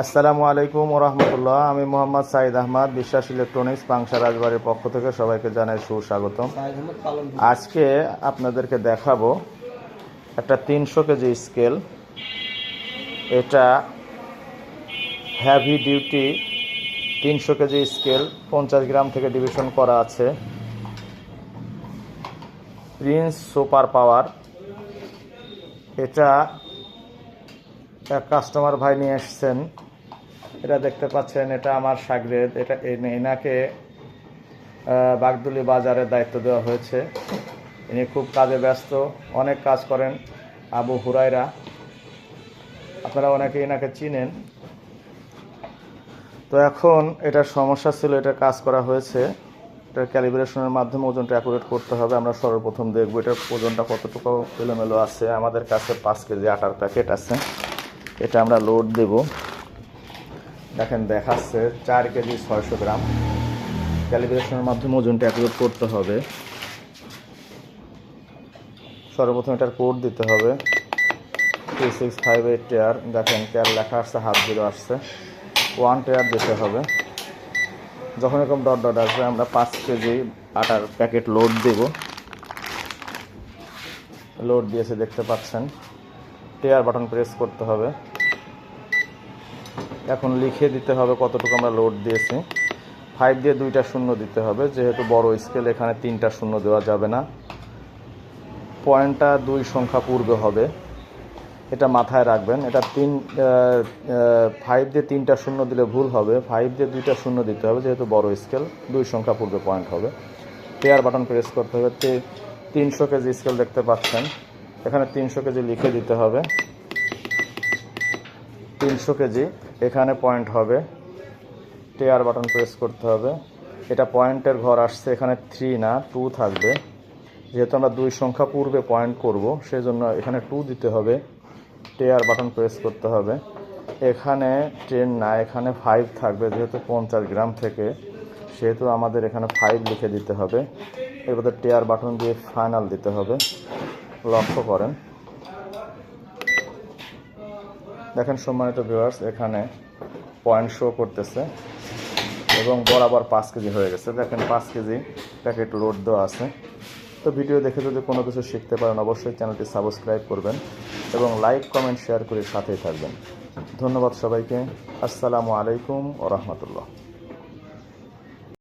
আসসালামু আলাইকুম রহমতুল্লাহ। আমি মোহাম্মদ সাইদ আহমদ বিশ্বাস ইলেকট্রনিক্স পাংশা রাজবাড়ির পক্ষ থেকে সবাইকে জানাই সুস্বাগতম। আজকে আপনাদেরকে দেখাবো একটা তিনশো কেজি স্কেল। এটা হ্যাভি ডিউটি তিনশো কেজি স্কেল পঞ্চাশ গ্রাম থেকে ডিভিশন করা আছে। প্রিন্স সুপার পাওয়ার এটা এক কাস্টমার ভাই নিয়ে এসছেন। এটা দেখতে পাচ্ছেন, এটা আমার সাগরেদ এটা এনাকে বাগদুলি বাজারের দায়িত্ব দেওয়া হয়েছে। ইনি খুব কাজে ব্যস্ত, অনেক কাজ করেন আবু হুরাইরা আপনারা অনেকে এনাকে চিনেন। তো এখন এটা সমস্যা ছিল, এটা কাজ করা হয়েছে। এটার ক্যালিব্রেশনের মাধ্যমে ওজনটা অ্যাকুরেট করতে হবে, আমরা সর্বপ্রথম দেখব এটার ওজনটা কতটুকু এলোমেলো আছে। আমাদের কাছে পাঁচ কেজি আটার প্যাকেট আছে, এটা আমরা লোড দেব। দেখেন দেখাচ্ছে চার কেজি ছয়শো গ্রাম। ক্যালিব্রেশনের মাধ্যমে ওজনটা অ্যাকুরেট করতে হবে। সর্বপ্রথম এটার কোড দিতে হবে। Three six five eight টেয়ার। দেখেন টেয়ার লেখা আসছে হাত জিরো আসছে। ওয়ান টেয়ার দিতে হবে। যখন এরকম ডট ডট আসবে, আমরা পাঁচ কেজি আটার প্যাকেট লোড দেব। লোড দিয়েছে, দেখতে পাচ্ছেন। টেয়ার বাটন প্রেস করতে হবে। এখন লিখে দিতে হবে কতটুকু আমরা লোড দিয়েছি। ফাইভ দিয়ে দুইটা শূন্য দিতে হবে, যেহেতু বড় স্কেল এখানে তিনটা শূন্য দেওয়া যাবে না। পয়েন্টটা দুই সংখ্যা পূর্বে হবে। এটা মাথায় রাখবেন, এটা তিন ফাইভ দিয়ে তিনটা শূন্য দিলে ভুল হবে। ফাইভ দিয়ে দুইটা শূন্য দিতে হবে, যেহেতু বড় স্কেল দুই সংখ্যা পূর্বে পয়েন্ট হবে। পেয়ার বাটন প্রেস করতে হবে। তিনশো কেজি স্কেল দেখতে পাচ্ছেন। এখানে তিনশো কেজি লিখে দিতে হবে। তিনশো কেজি। এখানে পয়েন্ট হবে। টেয়ার বাটন প্রেস করতে হবে। এটা পয়েন্টের ঘর আসছে, এখানে থ্রি না টু থাকবে। যেহেতু আমরা দুই সংখ্যা পূর্বে পয়েন্ট করব সেই জন্য এখানে টু দিতে হবে। টেয়ার বাটন প্রেস করতে হবে। এখানে টেন না, এখানে ফাইভ থাকবে, যেহেতু পঞ্চাশ গ্রাম থেকে। সেহেতু আমাদের এখানে ফাইভ লিখে দিতে হবে। এরপরে টেয়ার বাটন দিয়ে ফাইনাল দিতে হবে। লক্ষ্য করেন। দেখেন সম্মানিত ভিউয়ার্স এখানে পয়েন্ট শো করতেছে এবং বরাবর পাঁচ কেজি হয়ে গেছে। দেখেন পাঁচ কেজি প্যাকেট লোড দেওয়া আছে। তো ভিডিও দেখে যদি কোনো কিছু শিখতে পারেন, অবশ্যই চ্যানেলটি সাবস্ক্রাইব করবেন এবং লাইক কমেন্ট শেয়ার করে সাথেই থাকবেন। ধন্যবাদ সবাইকে। আসসালামু আলাইকুম ও রহমতুল্লাহ।